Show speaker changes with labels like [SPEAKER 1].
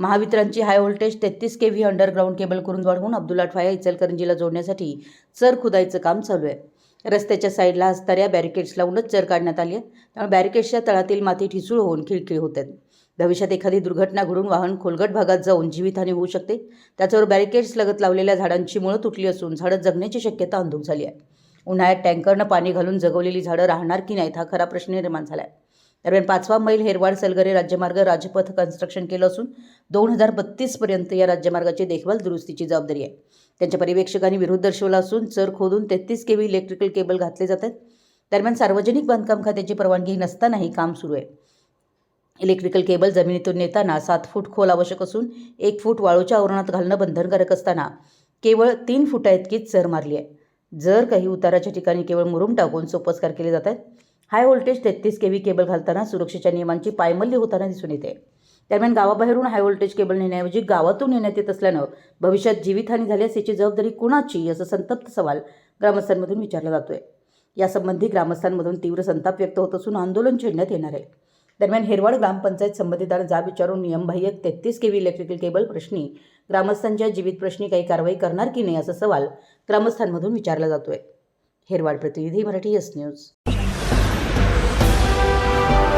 [SPEAKER 1] महावितरणची हाय voltage तेहतीस K V underground cable करून वाढवून अब्दुल्ला फाया इचलकरंजीला जोडण्यासाठी चर खुदाईचं काम चालू आहे. रस्त्याच्या साईडला असणाऱ्या बॅरिकेड्स लावूनच चर काढण्यात आली आहे. त्यामुळे बॅरिकेड्सच्या तळातील माती ठिसूळ होऊन खिळखिळ होत आहेत. भविष्यात एखादी दुर्घटना घडून वाहन खोलगट भागात जाऊन जीवितहानी होऊ शकते. त्याच्यावर बॅरिकेड्स लगत लावलेल्या झाडांची मुळं तुटली असून झाडं जगण्याची शक्यता अंधूक झाली आहे. उन्हाळ्यात टँकरनं पाणी घालून जगवलेली झाडं राहणार की नाहीत हा खरा प्रश्न निर्माण झाला आहे दरम्यान पाचवा मैल हेरवाड सलगरे राज्यमार्ग राजपथ कन्स्ट्रक्शन केलं असून दोन हजार बत्तीसपर्यंत या राज्यमार्गाची देखभाल दुरुस्तीची जबाबदारी आहे. त्यांच्या पर्यवेक्षकांनी विरोध दर्शवला असून चर खोदून तेहतीस के व्ही इलेक्ट्रिकल केबल घातले जात आहेत. दरम्यान सार्वजनिक बांधकाम खात्याची परवानगी नसतानाही काम सुरू आहे. इलेक्ट्रिकल केबल जमिनीतून नेताना सात फूट खोल आवश्यक असून एक फूट वाळूच्या आवरणात घालणं बंधनकारक असताना केवळ तीन फुटा इतकीच चर मारली आहे. जर काही उताराच्या ठिकाणी केवळ मुरुम टाकून सोपस्कार केले जात आहेत हाय व्होल्टेज तेहतीस के व्ही केबल घालताना सुरक्षेच्या नियमांची पायमल्ली होताना दिसून येते. दरम्यान गावाबाहेरून हाय व्होल्टेज केबल नेण्याऐवजी गावातून नेण्यात येत असल्यानं भविष्यात जीवितहानी झाल्यास याची जबाबदारी कुणाची असं संतप्त सवाल ग्रामस्थांमधून विचारला जातोय. यासंबंधी ग्रामस्थांमधून तीव्र संताप व्यक्त होत असून आंदोलन छेडण्यात येणार आहे. दरम्यान हेरवाड ग्रामपंचायत संबंधितांना जाब विचारून नियमबाह्य तेहतीस के व्ही इलेक्ट्रिकल केबल प्रश्नी ग्रामस्थांच्या जीवित प्रश्नी काही कारवाई करणार की नाही असा सवाल ग्रामस्थांमधून विचारला जातोय. हेरवाड प्रतिनिधी मराठी एस न्यूज. Bye.